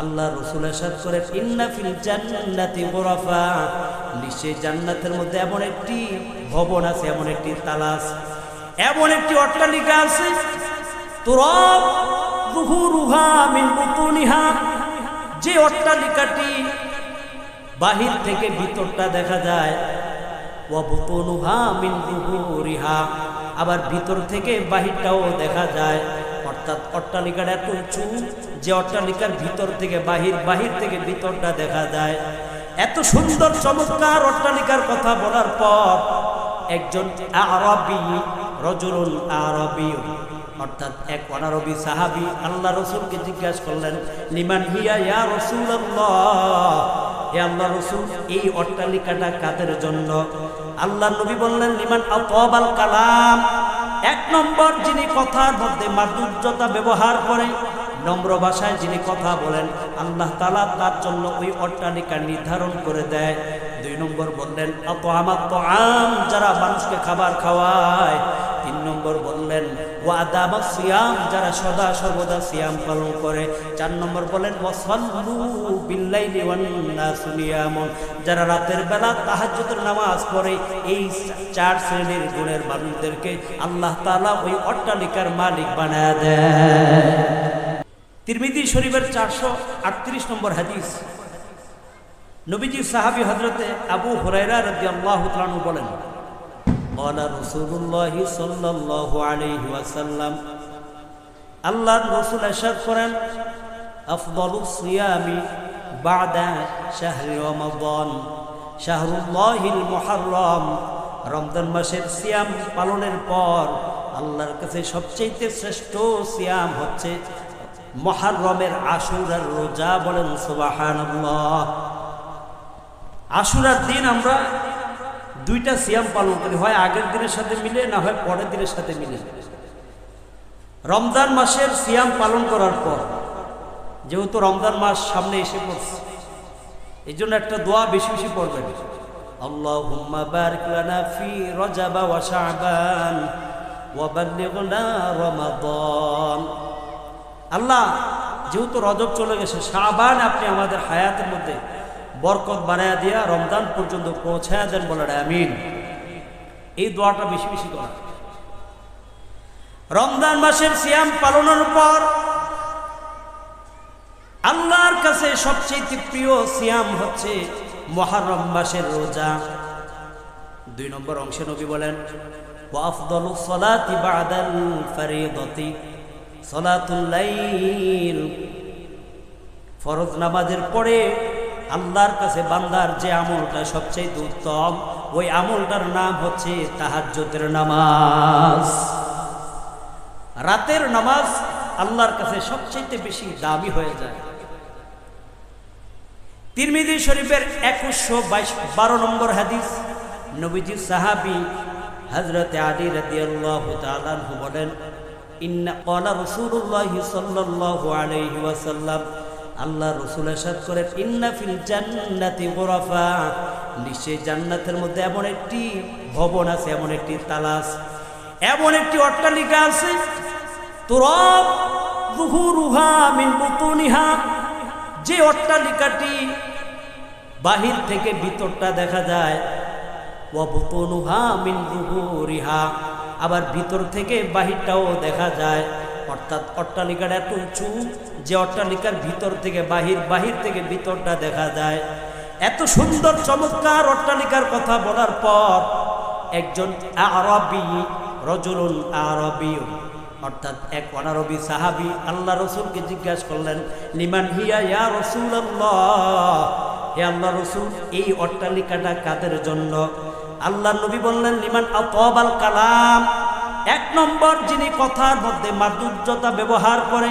আল্লাহ রসুল ইন্না জান্নাতের মধ্যে এমন একটি ভবন আছে, এমন একটি তালাস এমন একটি অট্টালিকা আছে যে অট্টালিকাটি বাহির থেকে ভিতরটা দেখা যায়, ওয়া বুতুনুহা রিহা আবার ভিতর থেকে বাহিরটাও দেখা যায়। অর্থাৎ অট্টালিকাটা এত উঁচু যে অট্টালিকার ভিতর থেকে বাহির বাহির থেকে ভিতরটা দেখা যায়। এত সুন্দর, চমৎকার অট্টালিকার কথা বলার পর একজন আরবি, রজুলুল আরবি, অর্থাৎ এক অনারবি সাহাবি আল্লাহ রসুলকে জিজ্ঞাসা করলেন, লিমান হিয়া ইয়া রসুল্লাহ হে আল্লাহ রসুল, এই অট্টালিকাটা কাদের জন্য? আল্লাহ নবী বললেন, লিমান আতবাল কালাম। এক নম্বর যিনি কথার মধ্যে মাধুর্যতা ব্যবহার করে, নম্র ভাষায় যিনি কথা বলেন, আল্লাহ তালা তার জন্য ওই অট্টালিকা নির্ধারণ করে দেয়। দুই নম্বর বললেন অত আমার তো আম যারা মানুষকে খাবার খাওয়ায়। তিন নম্বর বললেন ওয়াদাম সিয়াম, যারা সদা সর্বদা সিয়াম পালন করে। চার নম্বর বলেন, ওয়াসাল্লু বিল্লাইলি ওয়ান নাসু যারা রাতের বেলা তাহাজ্জুদের নামাজ পড়ে, এই চার শ্রেণির গুণের মানুষদেরকে আল্লাহ তাআলা ওই অট্টালিকার মালিক বানায় দেয় তিরমিদি শরীফের চারশো আটত্রিশ নম্বর হাদিস। নবীজি সাহাবি হজরতে আবু হুরাইরা রদি আল্লাহ তালু বলেন قال رسول الله صلى الله عليه وسلم আল্লাহর রসুল এরশাদ করেন আফদলু সিয়ামি বাদা শাহরি রমাদান শাহরুল্লাহিল মুহাররম রমজান মাসের সিয়াম পালনের পর আল্লাহর কাছে সবচেয়ে শ্রেষ্ঠ সিয়াম হচ্ছে মহারমের আশুরার রোজা বলেন সুবহানাল্লাহ আশুরার দিন আমরা দুইটা সিয়াম পালন করি, হয় আগের দিনের সাথে মিলে না হয় পরের দিনের সাথে মিলে। রমজান মাসের সিয়াম পালন করার পর, যেহেতু রমজান মাস সামনে এসে পড়ছে এই জন্য একটা দোয়া বেশি বেশি পড়বেন। আল্লাহ, যেহেতু রজব চলে গেছে, শাবান আপনি আমাদের হায়াতের মধ্যে বরকত বানায় দিয়া রমজান পর্যন্ত পৌঁছায়া দেন বলার আমিন। এই দোয়াটা বেশি বেশি করা। রমজান মাসের সিয়াম পালনের পর আল্লাহর কাছে সবচেয়ে প্রিয় সিয়াম হচ্ছে মহারম মাসের রোজা। দুই নম্বর অংশে নবী বলেন ফরজ নামাজের পরে আল্লাহর কাছে বান্দার যে আমলটা সবচেয়ে উত্তম, ওই আমলটার নাম হচ্ছে তাহাজ্জুদের নামাজ। রাতের নামাজ আল্লাহর কাছে সবচেয়ে বেশি দামি হয়ে যায়। তিরমিদি শরীফের একুশশো বাইশ, বারো নম্বর হাদিস, নবীজি সাহাবি হজরত আলী রাদি আল্লাহ তালু বলেন, ইন্না কলা রসুল্লাহ সাল্লাহ আলহি ওয়াসাল্লাম আল্লাহ রসুল এরশাদ করেন ইন্নাফিল জান্নাতি জান্নাতের মধ্যে এমন একটি ভবন আছে, এমন একটি তালাস এমন একটি অট্টালিকা আছে যে অট্টালিকাটি বাহির থেকে ভিতরটা দেখা যায় মিন রুহুরিহা আবার ভিতর থেকে বাহিরটাও দেখা যায় অর্থাৎ অট্টালিকাটা এত উঁচু যে অট্টালিকার ভিতর থেকে বাহির বাহির থেকে ভিতরটা দেখা যায়। এত সুন্দর, চমৎকার অট্টালিকার কথা বলার পর একজন আরবি, রজুলুল আরবি, অর্থাৎ এক অনারবি সাহাবি আল্লাহ রসুলকে জিজ্ঞাসা করলেন, লিমান হিয়া ইয়া রসুল্লাহ হে আল্লাহ রসুল, এই অট্টালিকাটা কাদের জন্য? আল্লাহ নবী বললেন, লিমান আতবাল কালাম। নম্বর যিনি কথার মধ্যে মাধুর্যতা ব্যবহার করে,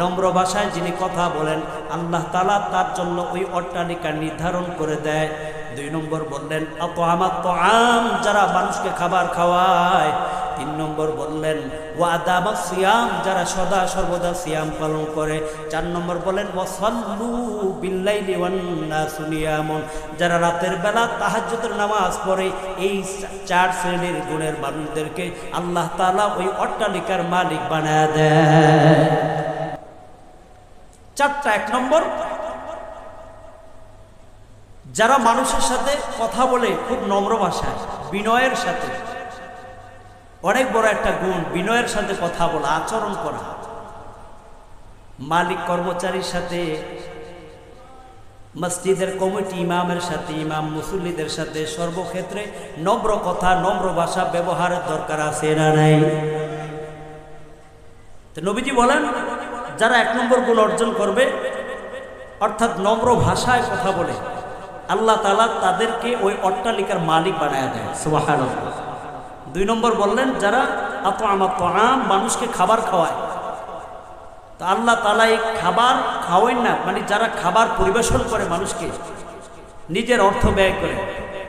নম্র ভাষায় যিনি কথা বলেন, আল্লাহ তালা তার জন্য ওই অট্টালিকা নির্ধারণ করে দেয়। দুই নম্বর বললেন অত আমার তো আম যারা মানুষকে খাবার খাওয়ায় তিন নম্বর বললেন ওয়াদাবা সিয়াম, যারা সদা সর্বদা সিয়াম পালন করে। চার নম্বর বলেন ওয়াসাল্লু বিল্লাইলি ওয়ান্নাসু নিয়ামুন। যারা রাতের বেলা তাহাজ্জুদের নামাজ পড়ে, এই চার শ্রেণির গুণের মানুষদেরকে আল্লাহ তাআলা ওই অট্টালিকার মালিক বানায় দেয় চারটা, এক নম্বর, যারা মানুষের সাথে কথা বলে খুব নম্র ভাষায়, বিনয়ের সাথে অনেক বড় একটা গুণ, বিনয়ের সাথে কথা বলা, আচরণ করা। মালিক কর্মচারীর সাথে, মসজিদের কমিটি ইমামের সাথে, ইমাম মুসল্লিদের সাথে, সর্বক্ষেত্রে নম্র কথা, নম্র ভাষা ব্যবহারের দরকার আছে না নাই? নবীজি বলেন, যারা এক নম্বর গুণ অর্জন করবে, অর্থাৎ নম্র ভাষায় কথা বলে, আল্লাহ তালা তাদেরকে ওই অট্টালিকার মালিক বানায় দেয় সুবাহান দুই নম্বর বললেন, যারা আত আমার তো আম মানুষকে খাবার খাওয়ায়। তো আল্লাহ তালা এই খাবার খাওয়াই না মানে যারা খাবার পরিবেশন করে মানুষকে, নিজের অর্থ ব্যয় করে,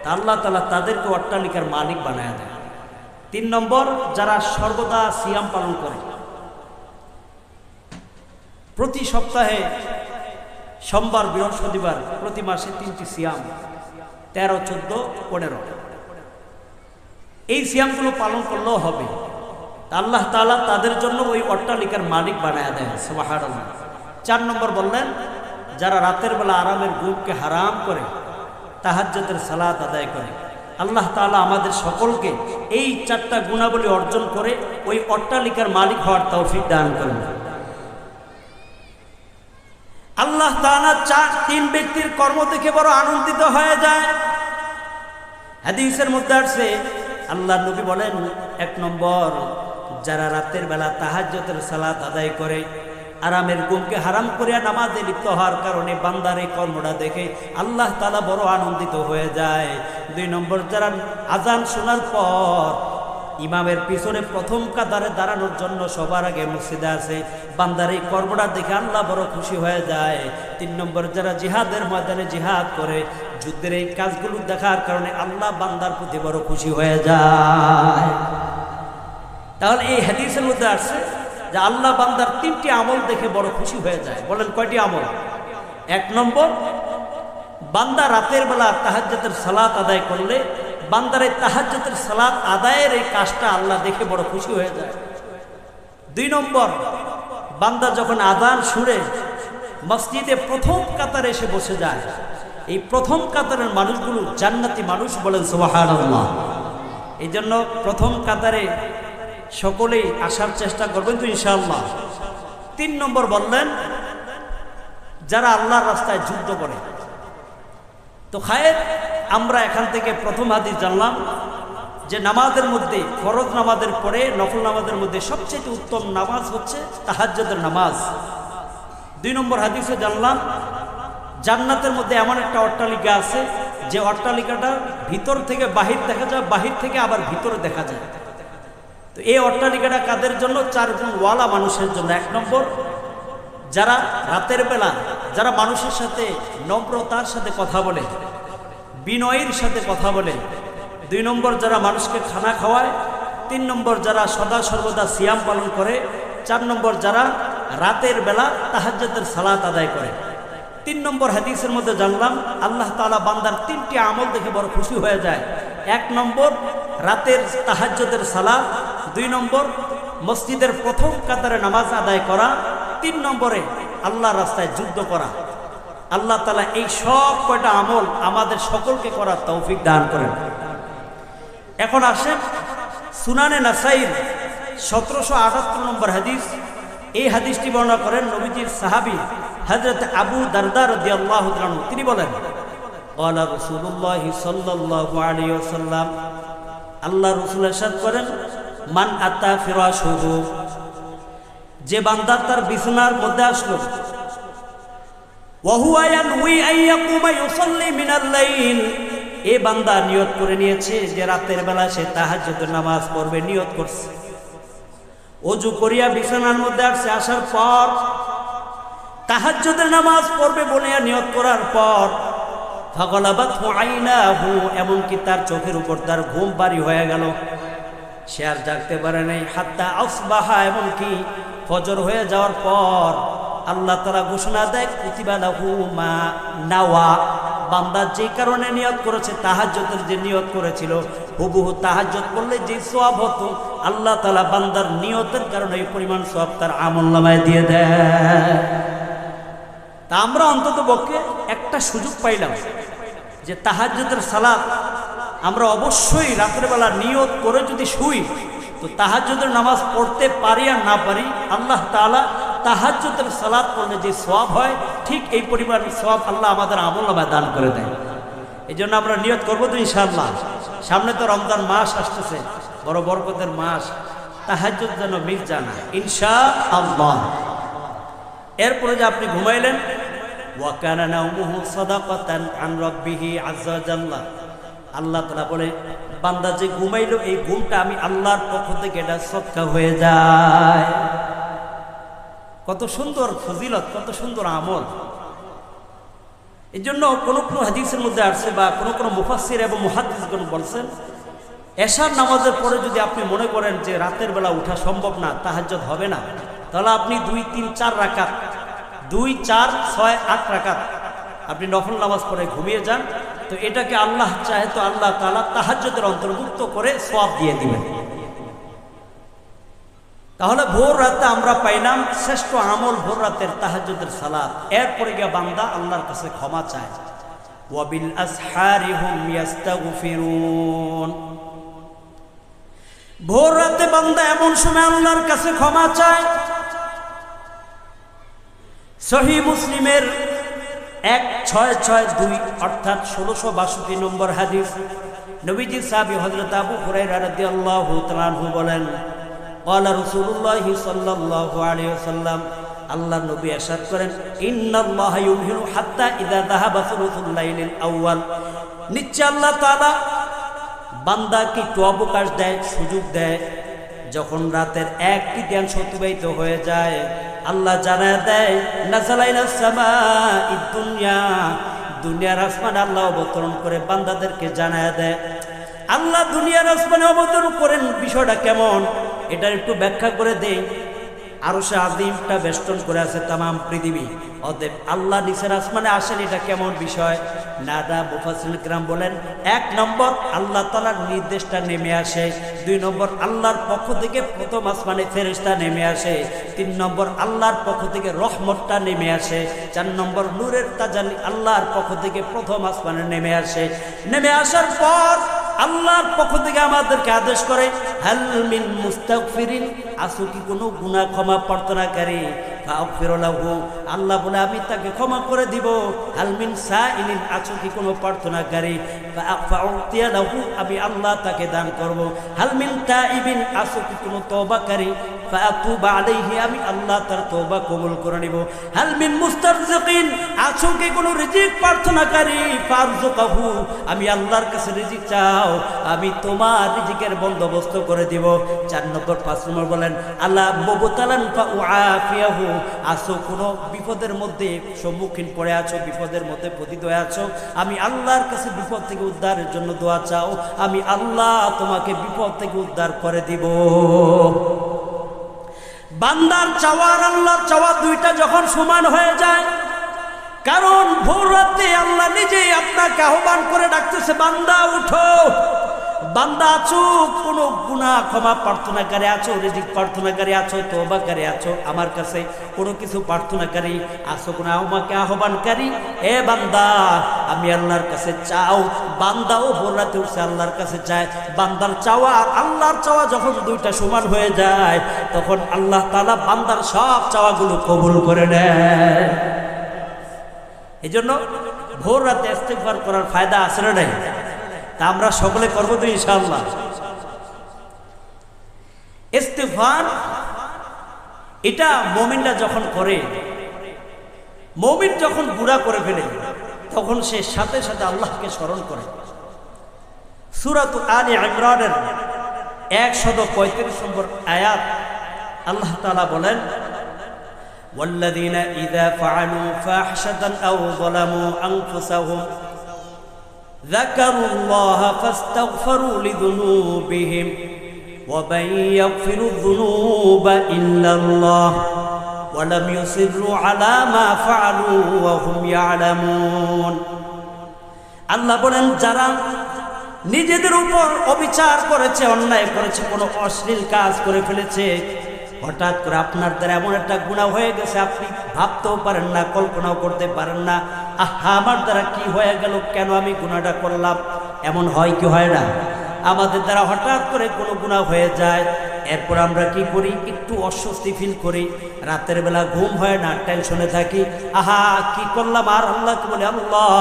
তা আল্লাহ তালা তাদেরকে অট্টালিকার মালিক বানায় দেয় তিন নম্বর, যারা সর্বদা সিয়াম পালন করে, প্রতি সপ্তাহে সোমবার, বৃহস্পতিবার, প্রতি মাসে তিনটি সিয়াম, তেরো, চোদ্দ, পনেরো। এই সিয়ামগুলো পালন করলেও হবে। আল্লাহ তালা তাদের জন্য ওই অট্টালিকার মালিক বানায় দেয় সবাহার চার নম্বর বললেন, যারা রাতের বেলা আরামের ঘুমকে হারাম করে তাহাজ্যতের সালাত আদায় করে, আল্লাহ তালা আমাদের সকলকে এই চারটা গুণাবলী অর্জন করে ওই অট্টালিকার মালিক হওয়ার তৌফিক দান করেন। আল্লাহ তালা চার, তিন ব্যক্তির কর্ম দেখে বড় আনন্দিত হয়ে যায়। হাদিসের মধ্যে আসছে আল্লাহ নবী বলেন, এক নম্বর, যারা রাতের বেলা তাহাজ্জতের সালাত আদায় করে, আরামের গুমকে হারাম করিয়া নামাজে লিপ্ত হওয়ার কারণে বান্দার এই কর্মটা দেখে আল্লাহ তালা বড় আনন্দিত হয়ে যায়। দুই নম্বর, যারা আজান শোনার পর ইমামের পিছনে প্রথম কাতারে দাঁড়ানোর জন্য সবার আগে মসজিদে আসে, বান্দার এই কর্মটা দেখে আল্লাহ বড় খুশি হয়ে যায়। তিন নম্বর, যারা জিহাদের ময়দানে জিহাদ করে যুদ্ধের এই কাজগুলো দেখার কারণে আল্লাহ বান্দার প্রতি বড় খুশি হয়ে যায়। তাহলে এই হাদিসের মধ্যে আসছে যে আল্লাহ বান্দার তিনটি আমল দেখে বড় খুশি হয়ে যায়। বলেন কয়টি আমল? এক নম্বর, বান্দা রাতের বেলা তাহাজ্জাতের সালাত আদায় করলে বান্দার এই তাহাজ্জাতের সালাত আদায়ের এই কাজটা আল্লাহ দেখে বড় খুশি হয়ে যায়। দুই নম্বর, বান্দা যখন আদান সুরে মসজিদে প্রথম কাতারে এসে বসে যায় এই প্রথম কাতারের মানুষগুলো জান্নাতি মানুষ বলেন সুবহানাল্লাহ। এই জন্য প্রথম কাতারে সকলেই আসার চেষ্টা করবেন তো ইনশাআল্লাহ। তিন নম্বর বললেন, যারা আল্লাহর রাস্তায় যুদ্ধ করে। তো খায়ের, আমরা এখান থেকে প্রথম হাদিস জানলাম যে নামাজের মধ্যে, ফরজ নামাজের পরে, নফল নামাজের মধ্যে সবচেয়ে উত্তম নামাজ হচ্ছে তাহাজ্জদের নামাজ। দুই নম্বর হাদিসে জানলাম জান্নাতের মধ্যে এমন একটা অট্টালিকা আছে, যে অট্টালিকাটা ভিতর থেকে বাহির দেখা যায়, বাহির থেকে আবার ভিতরে দেখা যায়। তো এই অট্টালিকাটা কাদের জন্য? চার গুণ ওয়ালা মানুষের জন্য। এক নম্বর, যারা রাতের বেলা, যারা মানুষের সাথে নম্রতার সাথে কথা বলে, বিনয়ের সাথে কথা বলে। দুই নম্বর, যারা মানুষকে খানা খাওয়ায়। তিন নম্বর, যারা সদা সর্বদা সিয়াম পালন করে। চার নম্বর, যারা রাতের বেলা তাহাজ্জাতের সালাত আদায় করে। তিন নম্বর হাদিসের মধ্যে জানলাম, আল্লাহ তালা বান্দার তিনটি আমল দেখে বড় খুশি হয়ে যায়। এক নম্বর, রাতের তাহাজ্জতের সালাত। দুই নম্বর, মসজিদের প্রথম কাতারে নামাজ আদায় করা। তিন নম্বরে আল্লাহ রাস্তায় যুদ্ধ করা। আল্লাহ তালা এই সব কয়টা আমল আমাদের সকলকে করার তৌফিক দান করেন। এখন আসেন সুনানে নাসাইর সতেরোশো আটাত্তর নম্বর হাদিস। এই হাদিসটি বর্ণনা করেন নবীজির সাহাবি হজরত আবু দারদার তিনি বলেন আল্লাহ রসুল্লাহ সাল্লাহ আলী আল্লাহ রসুল করেন, মান আত্মা ফিরাস যে বান্দা তার বিছানার মধ্যে আসলো এ বান্দা নিয়ত করে নিয়েছে যে রাতের বেলা সে তাহাজ্জুদের নামাজ পড়বে, নিয়ত করছে। অজু করিয়া বিছানার মধ্যে আসছে আসার পর তাহাজ্জুদের নামাজ পড়বে বলিয়া নিয়ত করার পর ফাগলাবাত আইনা হু এমনকি তার চোখের উপর তার ঘুম বাড়ি হয়ে গেল। সে আর জাগতে পারে নাই, হাত্তা আসবাহা, এমনকি ফজর হয়ে যাওয়ার পর আল্লাহ তারা ঘোষণা দেয় কুতিবা লাহু মা নাওয়া। বান্দা যে কারণে নিয়ত করেছে তাহাজ্জতের যে নিয়ত করেছিল, হুবহু তাহাজ্জত করলে যে সওয়াব হতো, আল্লাহ তালা বান্দার নিয়তের কারণে এই পরিমাণ সওয়াব তার আমল নামায় দিয়ে দেয়। তা আমরা অন্তত পক্ষে একটা সুযোগ পাইলাম যে তাহাজ্জুদের সালাত আমরা অবশ্যই রাতের বেলা নিয়ত করে যদি শুই, তো তাহাজ্জুদের নামাজ পড়তে পারি আর না পারি, আল্লাহ তাআলা তাহাজ্জুদের সালাত পড়লে যে সওয়াব হয়, ঠিক এই পরিমাণ সব আল্লাহ আমাদের আমল নামায় দান করে দেয়। এই জন্য আমরা নিয়ত করব তো ইনশাআল্লাহ। সামনে তো রমজান মাস আসতেছে, বড় বরকতের মাস। তাহাজ্জুদ যেন মিস জানা ইনশা আল্লাহ এরপরে যে আপনি ঘুমাইলেন আল্লাহ তাআলা বলে, বান্দা যে ঘুমাইলো, এই ঘুমটা আমি আল্লাহর পক্ষ থেকে এটা সৎকা হয়ে যায়। কত সুন্দর ফজিলত, কত সুন্দর আমল। এই জন্য কোনো কোনো হাদিসের মধ্যে আসছে বা কোনো কোনো মুফাসির এবং মুহাদ্দিসগণ বলছেন, এশার নামাজের পরে যদি আপনি মনে করেন যে রাতের বেলা উঠা সম্ভব না তাহাজ্জত হবে না, তাহলে আপনি দুই, তিন, চার রাকাত, দুই, চার, ছয়, আট রাকাত আপনি নফল নামাজ পড়ে ঘুমিয়ে যান। তো এটাকে আল্লাহ চাহে তো আল্লাহ তালা তাহাজ্জতের অন্তর্ভুক্ত করে সব দিয়ে দিবেন। তাহলে ভোর রাতে আমরা পাইলাম শ্রেষ্ঠ আমল ভোর রাতের তাহাজ্জুদের সালাত। এরপরে গিয়ে বান্দা আল্লাহর কাছে ক্ষমা চায়। ওয়াবিল আসহারি হুম ইয়াস্তাগফিরুন। ভোর রাতে বান্দা এমন সময় আল্লাহর কাছে ক্ষমা চায়। সহি মুসলিমের এক ছয় ছয় দুই অর্থাৎ ষোলোশো বাষট্টি নম্বর হাদিস। নবীজি সাহাবি হজরত আবু হুরাইরা রাদিয়াল্লাহু তাআলাহু বলেন কলা রসুল্লাহ সাল্লাহ আলিয়াল্লাম আল্লাহ নবী এরশাদ করেন ইন্নাল্লাহ ইউহিনু হাত্তা ইদা যাহাবা সুরুতুল্লাইলিল আউয়াল। নিশ্চয় আল্লাহ তাআলা বান্দাকে একটু অবকাশ দেয়, সুযোগ দেয়। যখন রাতের এক তৃতীয়াংশ অতিবাহিত হয়ে যায়, আল্লাহ জানা দেয় নাসালাইনা সামা দুনিয়া। দুনিয়ার আসমান আল্লাহ অবতরণ করে বান্দাদেরকে জানা দেয়। আল্লাহ দুনিয়ার আসমানে অবতরণ করেন, বিষয়টা কেমন? এটা একটু ব্যাখ্যা করে দেই। আরও সে আজিমটা বেষ্টন করে আছে তাম পৃথিবী। অতএব আল্লাহ নিচের আসমানে আসেন, এটা কেমন বিষয়? নাদা মুফাসিল গ্রাম বলেন, এক নম্বর আল্লাহ তালার নির্দেশটা নেমে আসে, দুই নম্বর আল্লাহর পক্ষ থেকে প্রথম আসমানে ফেরেশতা নেমে আসে, তিন নম্বর আল্লাহর পক্ষ থেকে রহমতটা নেমে আসে, চার নম্বর নূরের তাজালি আল্লাহর পক্ষ থেকে প্রথম আসমানে নেমে আসে। নেমে আসার পর আল্লাহর পক্ষ থেকে আমাদেরকে আদেশ করে হালমিন মুস্তাকফিরিন আসো কি কোনো গুণা ক্ষমা প্রার্থনাকারী? ফাগফিরলাহু আল্লাহ বলে, আমি তাকে ক্ষমা করে দিব। হালমিন সাইলিন আছো কি কোনো প্রার্থনাকারী? আমি আল্লাহ তাকে দান করব। হালমিন তাইবিন আসো কি কোনো তওবাকারী? আমি আল্লাহ তার তওবা কবুল করে নিব। হালমিন মুস্তারজিকিন, আছো কি কোনো রিজিক প্রার্থনাকারী? ফারজুকাহু আমি আল্লাহর কাছে রিজিক চাও, আমি তোমার রিজিকের বন্দোবস্ত করে দিব। চার নম্বর পাঁচ নম্বর বলেন আল্লাহ মবতালান আফিয়াহু আসো কোনো বিপদের মধ্যে সম্মুখীন পড়ে আছো, বিপদের মধ্যে পতিত হয়ে আছো? আমি আল্লাহর কাছে বিপদ থেকে উদ্ধারের জন্য দোয়া চাও, আমি আল্লাহ তোমাকে বিপদ থেকে উদ্ধার করে দিব। বান্দার চাওয়ার আল্লাহর চাওয়া দুইটা যখন সমান হয়ে যায়, কারণ ভোর রাতে আল্লাহ নিজেই আপনাকে আহ্বান করে ডাকতেছে, বান্দা, উঠো। বান্দা আছো, কোনো গুণা ক্ষমা প্রার্থনাকারী আছো, রিজিক প্রার্থনাকারী আছো তোবাকারী আছো, আমার কাছে কোনো কিছু প্রার্থনা প্রার্থনাকারী আছো কোনো আমাকে আহ্বানকারী এ বান্দা, আমি আল্লাহর কাছে চাও, বান্দাও রাতে উঠছে আল্লাহর কাছে চায় বান্দার চাওয়া আর আল্লাহর চাওয়া যখন দুইটা সমান হয়ে যায়, তখন আল্লাহ তালা বান্দার সব চাওয়াগুলো কবুল করে নেয়। এই জন্য ভোর রাতে ইস্তেগফার করার ফায়দা আছে না নাই? তা আমরা সকলে করবো তো ইনশাআল্লাহ ইস্তেগফার এটা মমিনরা যখন করে মমিন যখন গুড়া করে ফেলে তখন সে সাথে সাথে আল্লাহকে স্মরণ করে সুরাত আলী ইমরানের একশত পঁয়ত্রিশ নম্বর আয়াত আল্লাহ তালা বলেন والذين إذا فعلوا فاحشة أو ظلموا أنفسهم ذكروا الله فاستغفروا لذنوبهم ومن يغفر الذنوب إلا الله ولم يصروا على ما فعلوا وهم يعلمون আল্লাহ বলেন যারা নিজেদের উপর অবিচার করেছে অন্যায় করেছে কোনো অশ্লীল কাজ করে ফেলেছে হঠাৎ করে আপনার দ্বারা এমন একটা গুণা হয়ে গেছে, আপনি ভাবতেও পারেন না, কল্পনাও করতে পারেন না, আহা, আমার দ্বারা কি হয়ে গেল, কেন আমি গুণাটা করলাম? এমন হয় কি হয় না? আমাদের দ্বারা হঠাৎ করে কোনো গুণা হয়ে যায়, এরপর আমরা কি করি? একটু অস্বস্তি ফিল করি। রাতের বেলা ঘুম হয় না টেনশনে থাকি, আহা, কি করলাম? আর আল্লাহকে বলে, আল্লাহ,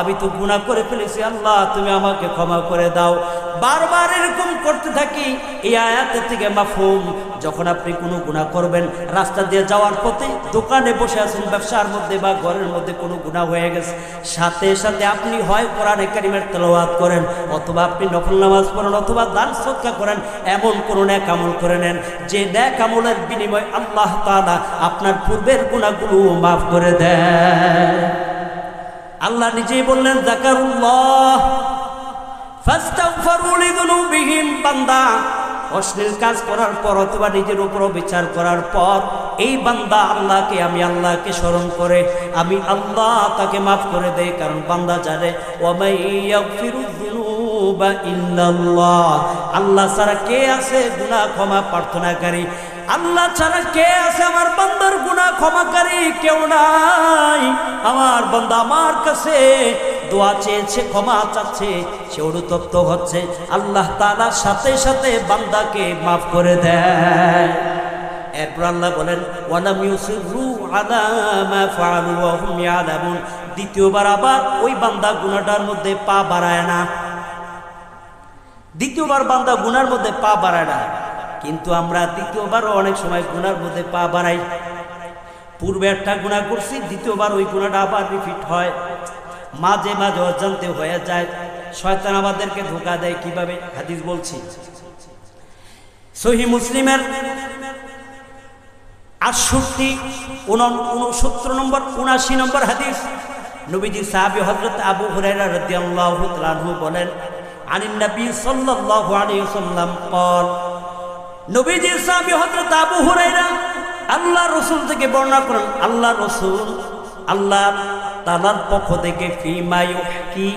আমি তো গুণা করে ফেলেছি, আল্লাহ, তুমি আমাকে ক্ষমা করে দাও। বারবার এরকম করতে থাকি, এই আয়াতের থেকে মাফুম যখন আপনি কোনো গুণা করবেন, রাস্তা দিয়ে যাওয়ার পথে দোকানে বসে আছেন, ব্যবসার মধ্যে বা ঘরের মধ্যে কোনো গুণা হয়ে গেছে, সাথে সাথে আপনি হয় কোরআনে কারিমের তেলাওয়াত করেন, অথবা আপনি নফল নামাজ পড়েন, অথবা দান সৎকা করেন, এমন কোনো ন্যাক আমল করে নেন, যে ন্যাক আমলের বিনিময় আল্লাহ তাআলা আপনার পূর্বের গুণাগুলো মাফ করে দেয় আল্লাহ নিজেই বললেন জাকারুল্লাহ বান্দা। অশ্লীল কাজ করার পর অথবা নিজের উপর বিচার করার পর, এই বান্দা আল্লাহকে, আমি আল্লাহকে স্মরণ করে, আমি আল্লাহ তাকে মাফ করে দেই, কারণ বান্দা জানে আল্লাহ ছাড়া কে আছে গুনাহ ক্ষমা প্রার্থনাকারী? আল্লাহ ছাড়া কে আছে আমার বান্দার গুনাহ ক্ষমাকারী? কেউ নাই। আমার বান্দা আমার কাছে দোয়া চেয়েছে, ক্ষমা চাচ্ছে, সে অনুতপ্ত হচ্ছে। আল্লাহ তাআলার সাথে সাথে বান্দাকে মাফ করে দেয়। এরপর আল্লাহ বলেন, ওয়ালাম ইউসিরু আলা দ্বিতীয়বার আবার ওই বান্দা গুনাহটার মধ্যে পা বাড়ায় না। দ্বিতীয়বার বান্দা গুনার মধ্যে পা বাড়ায় না। কিন্তু আমরা দ্বিতীয়বারও অনেক সময় গুনার মধ্যে পা বাড়াই। পূর্বে একটা গুণা করছি, দ্বিতীয়বার ওই গুণাটা আবার রিপিট হয়। মাঝে মাঝে অজান্তে হয়ে যায় শয়তান আমাদেরকে ধোকা দেয় কিভাবে হাদিস বলছি সহি মুসলিমের আটষট্টি উনসত্তর নম্বর উনাশি নম্বর হাদিস নবীজি সাহাবি হজরত আবু হুরাইরা রাদিয়াল্লাহু তাআলা বলেন আনিন নবী সাল্লাল্লাহু আলাইহি ওয়াসাল্লাম قال নবীজি সাহাবি হযরত আবু হুরাইরা আল্লাহ রসুল থেকে বর্ণনা করেন আল্লাহ রসুল আল্লাহ তাআলার পক্ষ থেকে ফিমা ইউহকি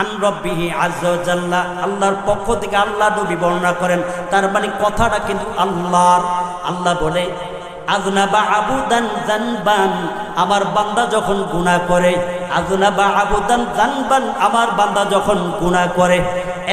আন রব্বিহি আজ্জা ওয়া আল্লাহর পক্ষ থেকে আল্লাহ নবী বর্ণনা করেন। তার মানে কথাটা কিন্তু আল্লাহর। আল্লাহ বলে আবুদান জানবান, আমার বান্দা যখন গুনাহ করে, আজনাবা আবুদান জানবান, আমার বান্দা যখন গুনাহ করে।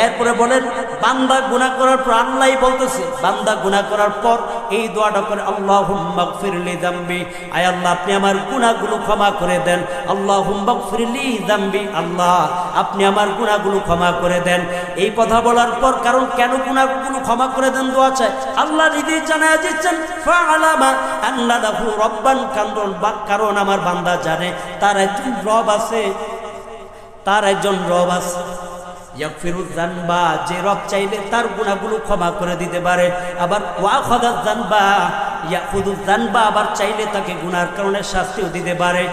এরপরে বলেন বান্দা গুনাহ করার পর আল্লাহই বলতেছে, বান্দা গুনাহ করার পর এই দোয়াটা করে, আল্লাহুম্মা গফিরলি যামবি। আয় আল্লাহ, আপনি আমার গুনাহগুলো ক্ষমা করে দেন। আল্লাহুম্মা গফিরলি যামবি, আল্লাহ, আপনি আমার গুনাহগুলো ক্ষমা করে দেন। এই কথা বলার পর কারণ কেন গুনাহগুলো ক্ষমা করে দেন দোয়া চায় আল্লাহ নিজেই জানায় দিচ্ছেন, ফাআলামা আন্না লাহু রব্বান কান্দন বা কারণ আমার বান্দা জানে, তার একজন রব আছে, তার একজন রব আছে। জানবা যে রব চাইলে তার গুণাগুলো ক্ষমা করে দিতে পারে। আবার ওয়া খদাজ জানবা জানবা আবার চাইলে তাকে গুনার কারণে শাস্তিও দিতে পারে।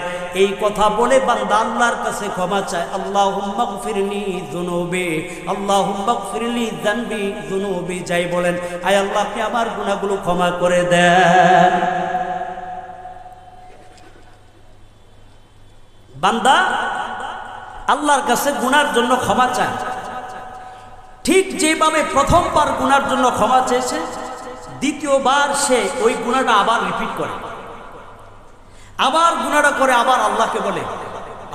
এই কথা বলে বান্দা আল্লাহর কাছে ক্ষমা চায়। আল্লাহুম্মা গফিরলি যুনুবি, আল্লাহুম্মা গফিরলি জানবি যুনুবি যাই বলেন। আয় আল্লাহ, আপনি আমার গুনাহগুলো ক্ষমা করে দেন। বান্দা আল্লাহর কাছে গুনার জন্য ক্ষমা চায়। ঠিক যেভাবে প্রথমবার গুনার জন্য ক্ষমা চেয়েছে, দ্বিতীয়বার সে ওই গুণাটা আবার রিপিট করে। আবার গুণাটা করে আবার আল্লাহকে বলে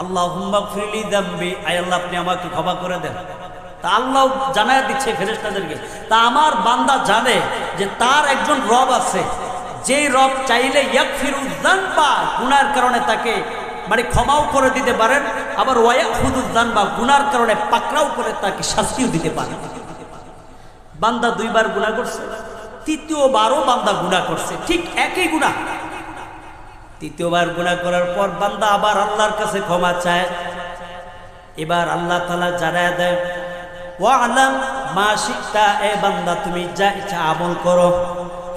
আল্লাহ ফিরলি দাম্বি আয় আল্লাহ, আপনি আমাকে ক্ষমা করে দেন। তা আল্লাহ জানায় দিচ্ছে ফেরেস্তাদেরকে তা আমার বান্দা জানে যে তার একজন রব আছে। যেই রব চাইলে ইয়াক ফিরুদ্দান বা গুনার কারণে তাকে মানে ক্ষমাও করে দিতে পারেন, আবার ওয়া হুদুদ্দান বা গুনার কারণে পাকড়াও করে তাকে শাস্তিও দিতে পারেন। বান্দা দুইবার গুণা করছে, তৃতীয়বারও বান্দা গুণা করছে, ঠিক একই গুণা তৃতীয়বার গুণা করার পর বান্দা আবার আল্লাহর কাছে ক্ষমা চায়। এবার আল্লাহ তালা জানায় দেয় ও আলাম মা শিক্ষা এ বান্দা, তুমি যা ইচ্ছা আমল করো।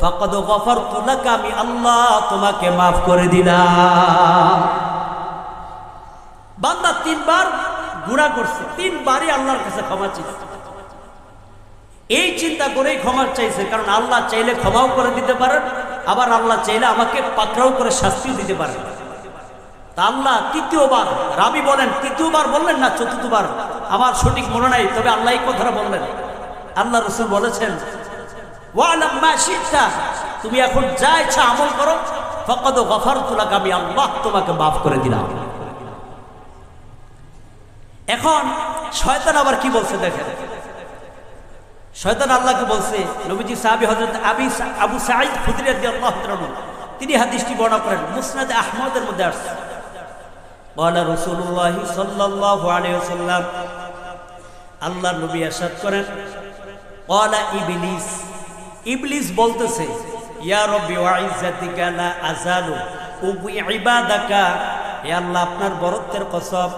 ফাকদ গফর তুলাকে আমি আল্লাহ তোমাকে মাফ করে দিলাম। বান্দা তিনবার গুণা করছে, তিনবারই আল্লাহর কাছে ক্ষমা চেয়েছে। এই চিন্তা করেই ক্ষমা চাইছে, কারণ আল্লাহ চাইলে ক্ষমাও করে দিতে পারেন আবার আল্লাহ চাইলে আমাকে পাকড়াও করে শাস্তিও দিতে পারেন তা আল্লাহ তৃতীয়বার, রাবি বলেন, তৃতীয়বার বললেন না, চতুর্থবার? আমার সঠিক মনে নাই, তবে আল্লাহ এই কথাটা বললেন। আল্লাহ রসুল বলেছেন তুমি এখন যা ইচ্ছা আমল করো, ফকদ গফার তুলাকে আমি আল্লাহ তোমাকে মাফ করে দিলাম। এখন শয়তান আবার কি বলছে দেখেন? শয়তান আল্লাহকে বলছে, নবীজি সাহাবি হজরত আবি আবু সাঈদ খুদরি আল্লাহ তিনি হাদিসটি বর্ণনা করেন, মুসনাদ আহমদের মধ্যে আসছে। বলা রসুল্লাহ সাল্লাহ আলিয়াল্লাম আল্লাহ নবী আসাদ করেন কলা ইবলিস ইবলিস বলতেছে, ইয়া রব্বি ওয়াইজাতিকা লা আজালু উবি ইবাদাকা হে আল্লাহ, আপনার বরত্বের কসম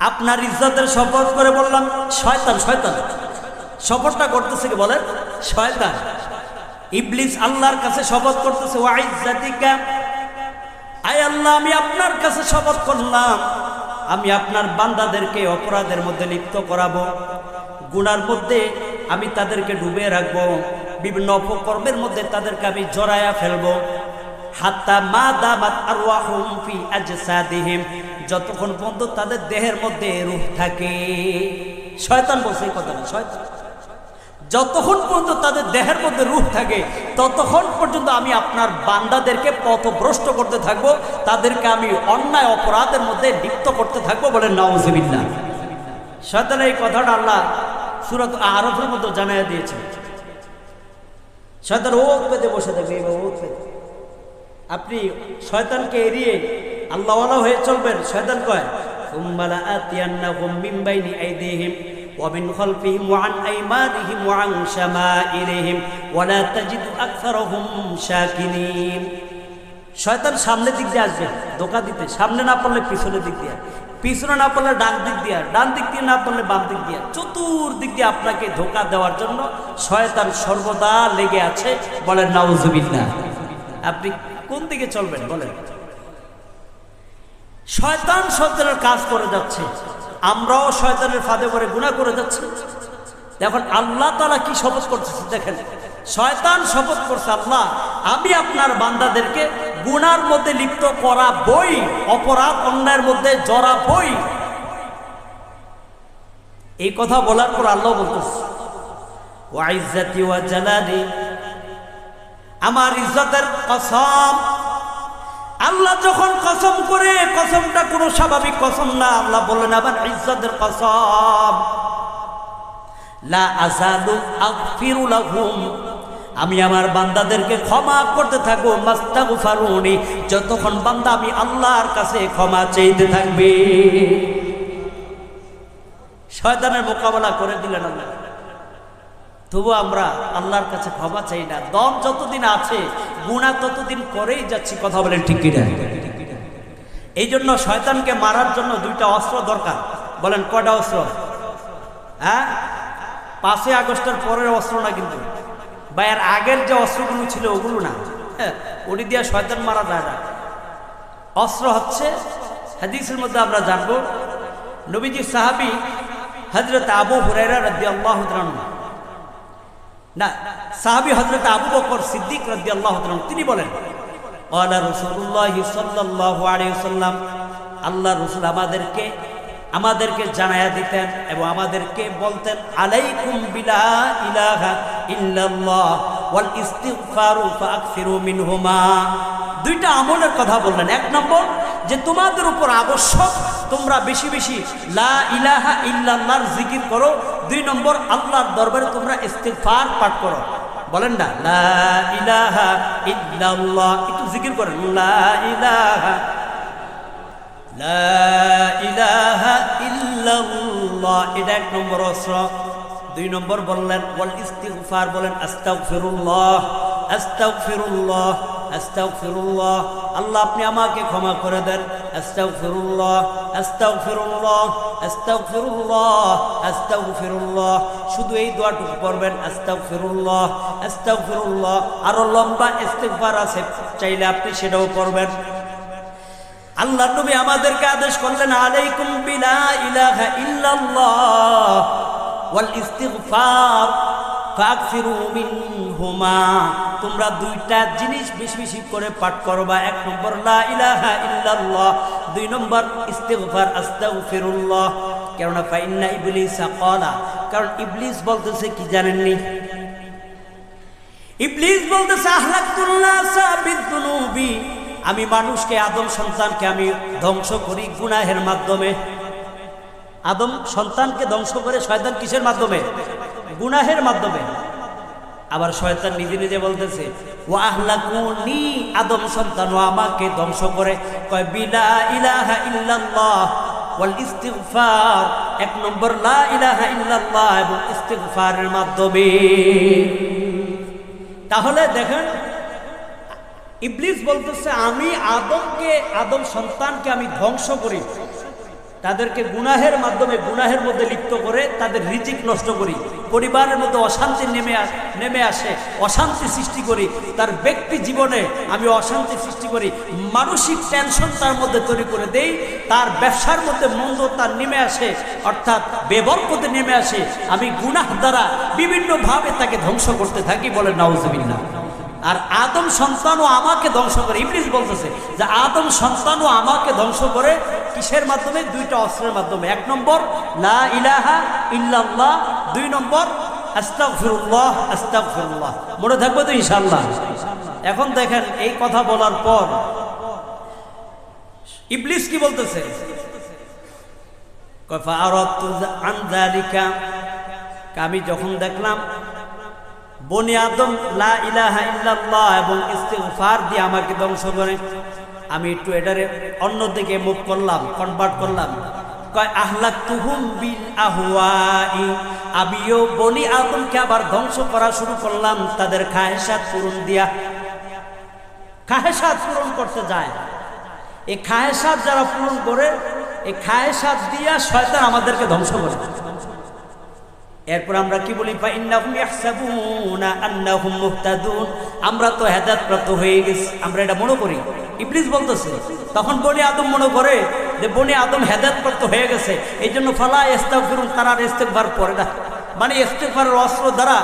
আপনার ইজ্জতের শপথ করে বললাম, শয়তান শয়তান। শপথটা করতেছে কি বলেন? শয়তান। ইবলিস আল্লাহর কাছে শপথ করতেছে, ওয়া ইজ্জাতিকা। আয় আল্লাহ, আমি আপনার কাছে শপথ করলাম। আমি আপনার বান্দাদেরকে অপরাধের মধ্যে লিপ্ত করাবো। গুনার মধ্যে আমি তাদেরকে ডুবে রাখব। বিভিন্ন অপকর্মের মধ্যে তাদেরকে আমি জড়ায়া ফেলব। হাত্তা মা দামাত আরওয়াহুম ফি আজসাদিহিম। যতক্ষণ পর্যন্ত তাদের দেহের মধ্যে রূহ থাকে। শয়তান বলছে এই কথাটা, শয়তান। যতক্ষণ পর্যন্ত তাদের দেহের মধ্যে রূপ থাকে, ততক্ষণ পর্যন্ত আমি আপনার বান্দাদেরকে পথভ্রষ্ট করতে থাকব, তাদেরকে আমি অন্যায় অপরাধের মধ্যে লিপ্ত করতে থাকব বলে নওয়াজিবিল্লা শয়তান এই কথাটা আল্লাহ সুরত আরফের মতো জানাই দিয়েছে শয়তান ও পেতে বসে থাকবে ও পেতে আপনি শয়তানকে এড়িয়ে আল্লাহওয়ালা হয়ে চলবেন শয়তান কয় সুম্মালা আতিয়ান্নাহুম মিন বাইনি আইদিহিম ومن خلفهم وعن أيمانهم وعن شمائلهم ولا تجد أكثرهم شاكرين শয়তান সামনের দিক দিয়ে আসবে ধোকা দিতে সামনে না পারলে পিছনের দিক দিয়ে পিছনে না পারলে ডান দিক দিয়ে ডান দিক দিয়ে না পারলে বাম দিক দিয়ে চতুর্দিক দিয়ে আপনাকে ধোকা দেওয়ার জন্য শয়তান সর্বদা লেগে আছে বলেন নাউজুবিল্লাহ আপনি কোন দিকে চলবেন বলেন শয়তান শয়তানের কাজ করে যাচ্ছে। আমরাও শয়তানের ফাঁদে করে গুণা করে যাচ্ছি। এখন আল্লাহ তালা কি শপথ করতেছে দেখেন। শয়তান শপথ করছে, আল্লাহ, আমি আপনার বান্দাদেরকে গুনার মধ্যে লিপ্ত করা বই, অপরাধ, অন্যায়ের মধ্যে জড়া বই। এই কথা বলার পর আল্লাহ বলতেছে আমার ইজ্জতের কসম আল্লাহ যখন কসম করে, কসমটা কোনো স্বাভাবিক কসম না, আল্লাহ বললেন আবার ইজ্জতের কসম। আমি আমার বান্দাদেরকে ক্ষমা করতে থাকব, মাস্তাগফারুনি। যতক্ষণ বান্দা আমি আল্লাহর কাছে ক্ষমা চাইতে থাকবে। শয়তানের মোকাবেলা করে দিলেন আল্লাহ। তবু আমরা আল্লাহর কাছে ক্ষমা চাই না। দম যতদিন আছে গুণা ততদিন করেই যাচ্ছি, কথা বলেন ঠিক কিনা? এই জন্য শয়তানকে মারার জন্য দুইটা অস্ত্র দরকার। বলেন, কয়টা অস্ত্র? হ্যাঁ? পাঁচই আগস্টের পরের অস্ত্র না কিন্তু। বা এর আগের যে অস্ত্রগুলো ছিল ওগুলো না। হ্যাঁ ওটি দিয়ে শয়তান মারা যায় না। অস্ত্র হচ্ছে, হাদিসের মধ্যে আমরা জানব, নবীজি সাহাবি হজরত আবু হুরাইরা রাদ্দি আল্লাহ না, সাহাবি হজরত আবু বকর সিদ্দিক রাদ্দি আল্লাহ তিনি বলেন আল্লাহ রসুল্লাহ সাল্লাহ আলিয়াল্লাম আল্লাহ রসুল আমাদেরকে আমাদেরকে জানায়া দিতেন এবং আমাদেরকে বলতেন, আলাইকুম বিলা ইলাহা ইল্লাল্লাহ ওয়াল ইস্তিগফারু ফাকসিরু মিনহুমা। দুইটা আমলের কথা বললেন। এক নম্বর, যে তোমাদের উপর আবশ্যক তোমরা বেশি বেশি লা ইলাহা ইল্লাল্লাহর জিকির করো। দুই নম্বর, আল্লাহর দরবারে তোমরা ইস্তিগফার পাঠ করো। বলেন না, লা ইলাহা ইল্লাল্লাহ, একটু জিকির করেন। লা ইলাহা লা ইলাহা ইল্লাল্লাহ, এটা এক নম্বর অস্ত্র। দুই নম্বর বললেন, ওয়াল ইস্তিগফার বলেন, আস্তাগফিরুল্লাহ আস্তাগফিরুল্লাহ আস্তাগফিরুল্লাহ। আল্লাহ, আপনি আমাকে ক্ষমা করে দেন। আস্তাগফিরুল্লাহ আস্তাগফিরুল্লাহ আস্তাগফিরুল্লাহ আস্তাগফিরুল্লাহ। শুধু এই দোয়াটুকু পড়বেন, আস্তাগফিরুল্লাহ আস্তাগফিরুল্লাহ। আরও লম্বা ইস্তিগফার আছে, চাইলে আপনি সেটাও পড়বেন। আল্লাহ নবী আমাদেরকে আদেশ করলেন, আলাইকুম বিলা ইলাহা ইল্লাল্লাহ ওয়াল ইস্তিগফার ফাকফিরু মিনহুমা। তোমরা দুইটা জিনিস বেশি বেশি করে পাঠ করবা। এক নম্বর, লা ইলাহা ইল্লাল্লাহ। দুই নম্বর, ইস্তিগফার, আস্তাগফিরুল্লাহ। কেননা ফাইন্না ইবলিস ক্বালা, কারণ ইবলিস বলতেছে কি জানেননি? ইবলিস বলতেছে আহলাকুল্লাসা বিদ্যুনুবি আমি মানুষকে, আদম সন্তানকে আমি ধ্বংস করি গুনাহের মাধ্যমে। আদম সন্তানকে ধ্বংস করে শয়তান কিসের মাধ্যমে? গুনাহের মাধ্যমে। আবার শয়তান নিজে নিজে বলতেছে ও আহলাকুনি আদম সন্তান, ও আমাকে ধ্বংস করে। কয়, বিলা ইলাহা ইল্লাল্লাহ ওয়াল ইস্তিগফার এক নম্বর, লা ইলাহা ইল্লাল্লাহ এবং ইস্তিগফারের মাধ্যমে। তাহলে দেখেন, ইবলিস বলতেছে, আমি আদমকে, আদম সন্তানকে আমি ধ্বংস করি। তাদেরকে গুনাহের মাধ্যমে, গুনাহের মধ্যে লিপ্ত করে তাদের রিজিক নষ্ট করি, পরিবারের মধ্যে অশান্তি নেমে নেমে আসে, অশান্তি সৃষ্টি করি, তার ব্যক্তি জীবনে আমি অশান্তি সৃষ্টি করি, মানসিক টেনশন তার মধ্যে তৈরি করে দেই, তার ব্যবসার মধ্যে মন্দ তার নেমে আসে, অর্থাৎ বেবরকতে নেমে আসে, আমি গুনাহ দ্বারা বিভিন্নভাবে তাকে ধ্বংস করতে থাকি বলে নাউজবিল্লা আর আদম সন্তানও আমাকে ধ্বংস করে, ইবলিস বলতেছে যে আদম সন্তানও আমাকে ধ্বংস করে কিসের মাধ্যমে? দুইটা অস্ত্রের মাধ্যমে। এক নম্বর, লা ইলাহা ইল্লাল্লাহ। দুই নম্বর, আস্তাগফিরুল্লাহ আস্তাগফিরুল্লাহ। মনে থাকবে তো ইনশাআল্লাহ? এখন দেখেন, এই কথা বলার পর ইবলিস কি বলতেছে? আমি যখন দেখলাম, বনি আদম লা ইলাহা ইল্লাল্লাহ এবং ইস্তিগফার দিয়ে আমাকে ধ্বংস করে। আমি একটু অন্যদিকে মুখ করলাম কনভার্ট করলাম। কয় আহলাক তুহুম বিল আহওয়াই। আমিও বনি আদমকে আবার ধ্বংস করা শুরু করলাম, তাদের খাহেসাত পূরণ দিয়া। খাহেসাত পূরণ করতে যায়। এই খাহেসাত যারা পূরণ করে, এই খাহেসাত দিয়া শয়তান আমাদেরকে ধ্বংস করে। এরপর আমরা কি বলি? আমরা তো হেদায়েতপ্রাপ্ত হয়ে গেছি। আমরা এটা মনে করি। ইবলিস বলতেছে তখন বনি আদম মনে করে যে বনি আদম হেদায়েতপ্রাপ্ত হয়ে গেছে এই জন্য ফালা ইস্তাগফিরুন তারা আর ইস্তেগফার করে না মানে ইস্তেগফারের অস্ত্র দ্বারা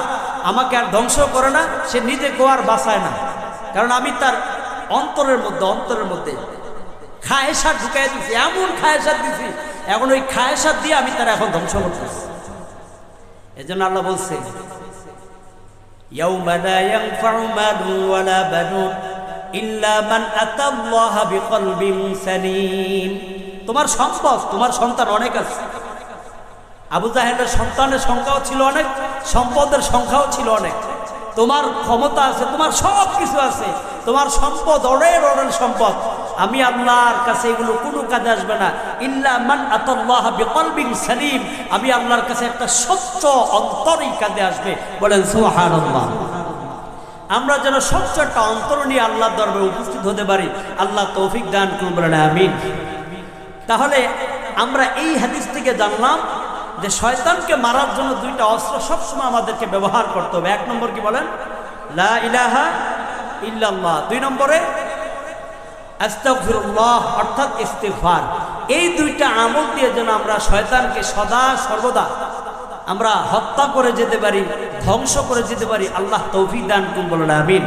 আমাকে আর ধ্বংস করে না সে নিজে আর বাঁচায় না কারণ আমি তার অন্তরের মধ্যে অন্তরের মধ্যে খায়েসাত ঢুকাই দিছি এমন খায়েসাত দিছি এখন ওই খায়েসাত দিয়ে আমি তার এখন ধ্বংস করতেছি এজন্য আল্লাহ বলছে يوم لا ينفع مال ولا بنون তোমার সম্পদ, তোমার সন্তান অনেক আছে। আবু জাহেদের সন্তানের সংখ্যাও ছিল অনেক, সম্পদের সংখ্যাও ছিল অনেক। তোমার ক্ষমতা আছে, তোমার সব কিছু আছে। তোমার সম্পদ অনেক অনেক সম্পদ। আমি আল্লাহর কাছে এগুলো কোনো কাজে আসবে না। ইল্লা মান আতাল্লাহ বিকলবিন সালিম। আমি আল্লাহর কাছে একটা স্বচ্ছ অন্তরই কাজে আসবে। বলেন সুবহানাল্লাহ। আমরা যেন স্বচ্ছ একটা অন্তর নিয়ে আল্লাহর দরবারে উপস্থিত হতে পারি। আল্লাহ তৌফিক দান করুন বলেন, আমিন। তাহলে আমরা এই হাদিস থেকে জানলাম যে শয়তানকে মারার জন্য দুইটা অস্ত্র সবসময় আমাদেরকে ব্যবহার করতে হবে। এক নম্বর কি বলেন? লা ইলাহা ইল্লাল্লাহ। দুই নম্বরে, আস্তাগফিরুল্লাহ, অর্থাৎ ইস্তিগফার। এই দুইটা আমল দিয়ে যেন আমরা শয়তানকে সদা সর্বদা আমরা হত্যা করে যেতে পারি ধ্বংস করে যেতে পারি আল্লাহ তৌফিদান বলেন আমিন।